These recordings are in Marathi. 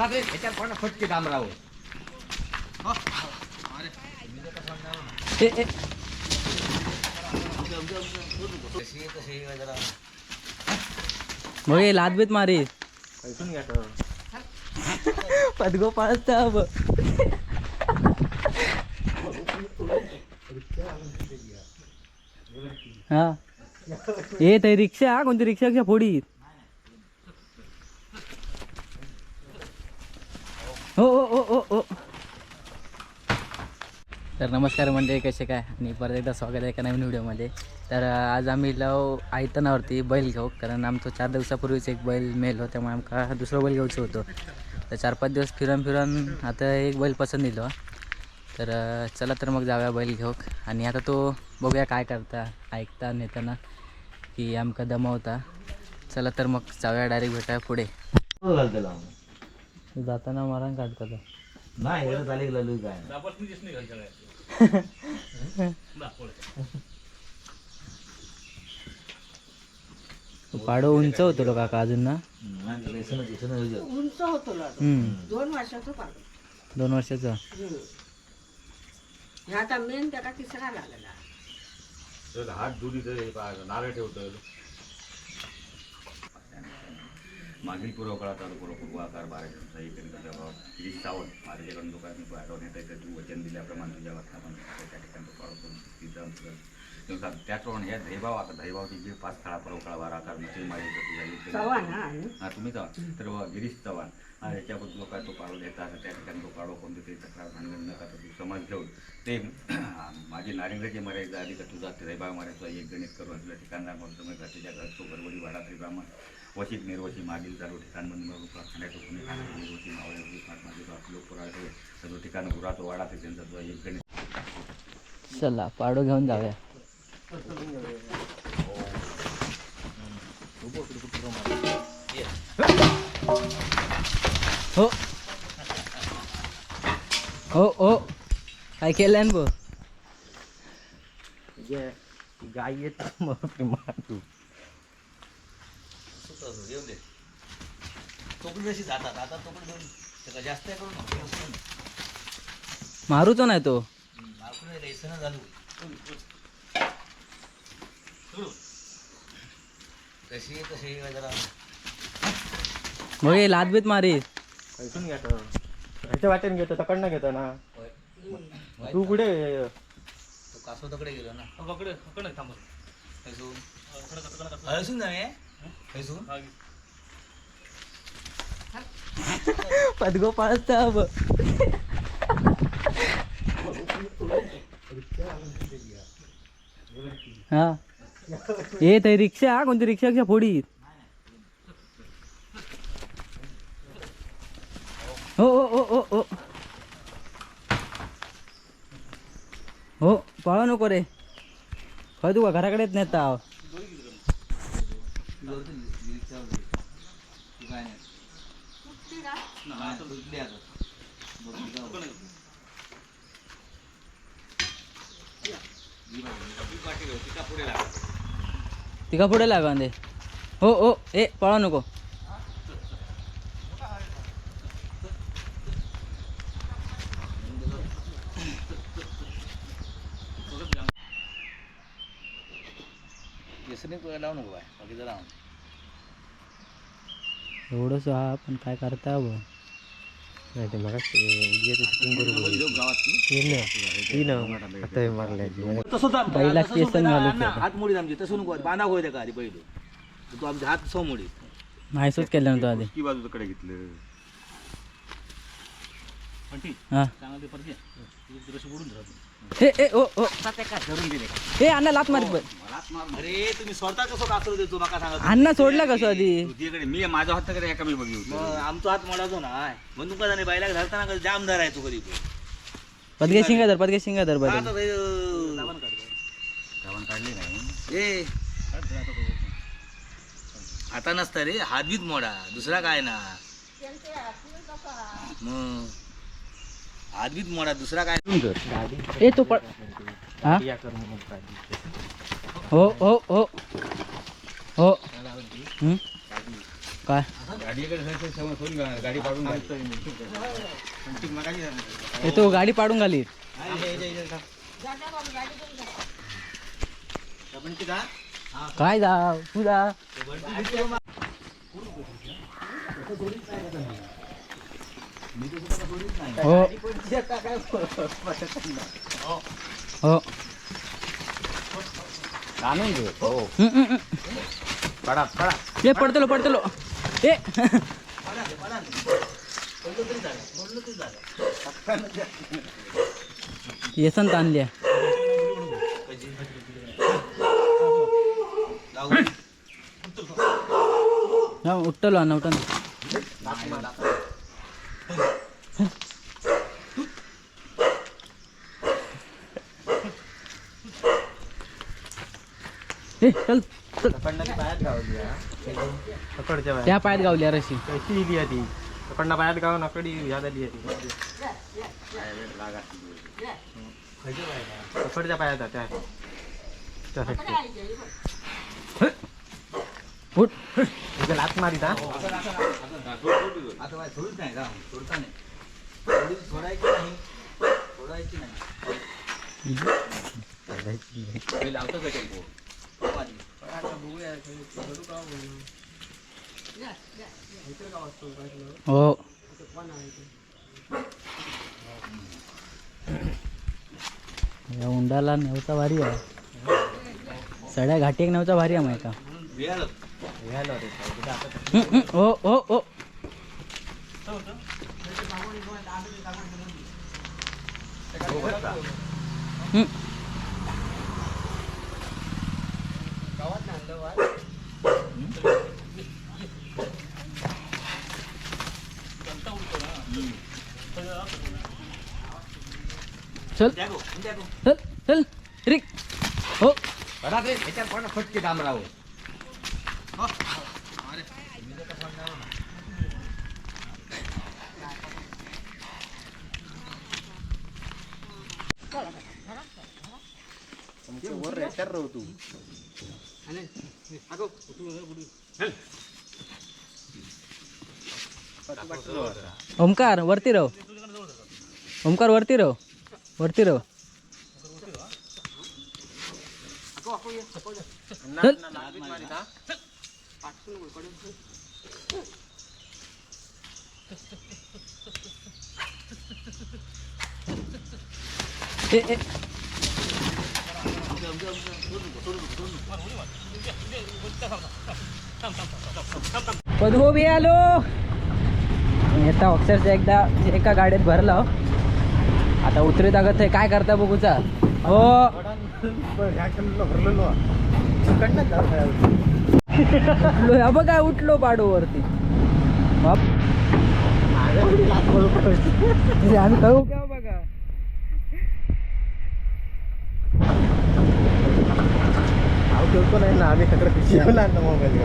दादा ते याच्यात पण फटके डांबराव राहू मग हे लाद बीत मारी. पदगो पाळत हा. ये ते रिक्षा हा, कोणती रिक्षाच्या फोडीत हो हो हो हो हो. तर नमस्कार मंडळी कसे काय? आणि परत एकदा स्वागत आहे एका नवीन व्हिडिओमध्ये. तर आज आम्ही लव आयतनावरती बैल घेऊ कारण आमचं चार दिवसापूर्वीच एक बैल मेल होतं त्यामुळे आमका दुसरं बैल घेऊचं होतं. तर चार पाच दिवस फिरून फिरून आता एक बैल पसंत दिलो तर चला तर मग जाऊया बैल घेऊ. आणि आता तो बघूया काय करता ऐकता नेताना की आमका दमवता. चला तर मग जाऊया डायरेक्ट भेटाया पुढे. त्याला जाताना मारण काढता तो. नाही हे काय तो पाडो उंच होतो लो काका अजून ना? नाही, हे जे- उंच. होतो लाडू हम्म. दोन वर्षाचं पाडू. दोन वर्षाचा? हे आता मेन त्याला तिसरा लागलेला तर हात धुली तर नारळ ठेवतं मागील पुरवकाळात आलो पुरवपूर्व आकार बाराशे एकरी तुझ्या भावात गिरीश सावंत माझ्याकडून लोकांनी तू येत तू वचन दिल्याप्रमाणे तुझ्या वाचनापण त्या ठिकाणी तो पाळतो तिथं अंतर्गत त्याचप्रमाणे ह्या धैभाव आता धैभावची जे पाच काळा पुरवकाळा बारा आकार तुझ्या योग्य- चव्हाण हा. तुम्ही चव्हाण. तर गिरीश चव्हाण. हा याच्याबद्दल लोक तो पाळू देतात त्या ठिकाणी तो पाडो कोणते तरी तक्रार भानगड न करता तू समाज घेऊन. ते माझे नारिंगाचे मर्यादा आधी का तुझा दैभाव मर्यादा एक गणित करून तुला ठिकाणदार म्हणून समज त्याच्या घरात तो गरबडी वाडा तरी ब्राह्मण. वशीत निर्वशी मागील खाण्याचं कुणी खाण्याचं निर्वशी मावळे माझे सर्व ठिकाण गुराचं वाडा ते त्यांचा एक चला पाडो घेऊन जाऊया. हो. हो हो. काय केलं बो गाय येत मग ते मारू. येऊन दे तोकडी जशी जातात आता तोकडी घेऊन त्याला जास्त करू नको मारूचो नाही तो. कशी कशी जरा? मग हे लाद बीत मारी. घ्या तर. ह्याच्या वाटेन घेतो तकडनं घेतो ना. तू कुठे तो कासव तकडे गेलो ना. हळसून जावे हळसून पदगो पाळता ब हा. ए ते रिक्षा हा, कोणती रिक्षाच्या फोडीत हो हो हो हो हो. हो पळा नको रे. खरं तू घराकडेच नेता तिका पुढे लागा दे हो हो ए पळा नको. लावू नको बाय बाकीचं लावून एवढंच हा पण काय करता बघ नाही ते मग शूटिंग करू आता हे मारले तसं बैला केसन घालून हात. मोडीत आमची. तसं नको बांधा होय त्या का आधी पहिले. तू आमचे हात सो मोडी नाहीसच केलं नव्हतं आधी. की बाजूकडे घेतलं. हा ए ओ ओ. ए अण्णा लात मारित बघ अरे तुम्ही स्वतः कसं देतो? नका सांगा अण्णा सोडला कसं आधी? तुझ्याकडे मी माझा हात कडे एका मी बघी मग आमचा हात मोडायचो ना म्हणून का जाणे बायला घालताना कधी जाम धरायचो कधी पदगे शिंगाधर पदगे शिंगाधर बदल. आता गावन काढले. नाही. ए. आता नसता रे हातबीत मोडा. दुसरा काय ना? मग. हातबीत मोडा दुसरा काय? ए तो पड हा? हो हो हो. हो. काय? गाडी येतो गाडी पाडून घाली. काय जा तू जा. हो. हो. आणून घे हो. पडा पडा. ए पडतलो पडतलो. ए. येसन ताणल्या हा उठलो अन्न उठन ए चल चल. पकडच्या बाहेर त्या पायात गावल्या रशी कशी इली आहे ती? पकडना पायात गाव नकडी ह्या झाली आहे ती. पकडच्या पायात आहे त्या त्या ची. उठ. इथे लात मारीत हा आता काय सोडूच नाही का सोडता नाही सोडी- सोडायची नाही सोडायची नाही लावतो हो या उंडाला नेवचा भारी आहे. सड्या घाटी एक नेवचा भारी आहे माहिती का? हो हो हो. हम्म. चल. चल चल. रिक. हो. पडा ते ह्याच्यात पडा फटके डांबराव वर रेटर राहू तू. ओमकार वरती राव ओमकार वरती राव वरती राव ए ए. पदहो बी आलो. येता अक्षरशः एकदा एका गाडीत भरलं. आता उतरीत अगत काय करता बघूचा हो. भरलेलो उठलो हा बघा उठलो पाडूवरती. आम्ही कळू का बघा ठेवतो नाही ना आम्ही सगळं शिकवला ना मोबाईल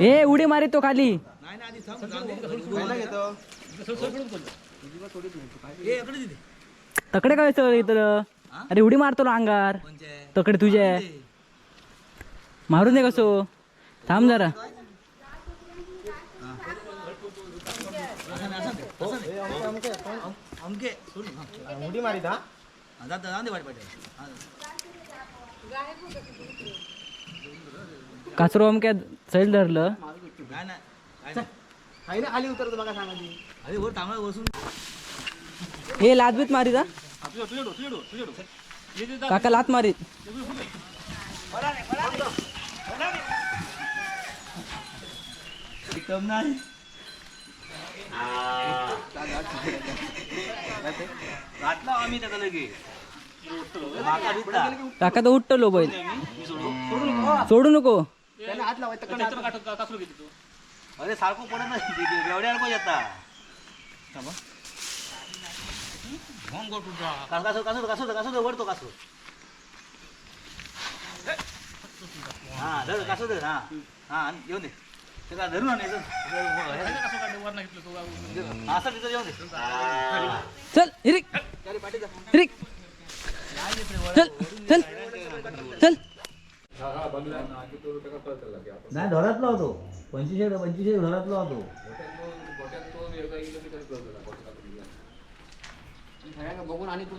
ए उडी मारी तो खाली. तकडे काय सर इथं? अरे उडी मारतो ना अंगार. तकडे तुझे मारून दे कसो? थांब जरा. उडी मारीत हा कासरो अमक्या चैल धरलं. काही ना खाली उतरतो बघा सांगा अरे वर थांबा बसून हे? लादबीत मारी जा काका लात मारीत. आम्ही त्याचा लगे काका तर उठलो बैल. सोडू नको. अरे सारखं पडत नाही एवढ्या नको येता कासो कासो कासो कासो वरतो कासो हा धर कासो धर हा हा येऊन दे चल हिरिक. हिरिक. चल चल. चल. नाही धरातला होतो पंचवीस पंचवीस धरातला होतो बघून आणि तू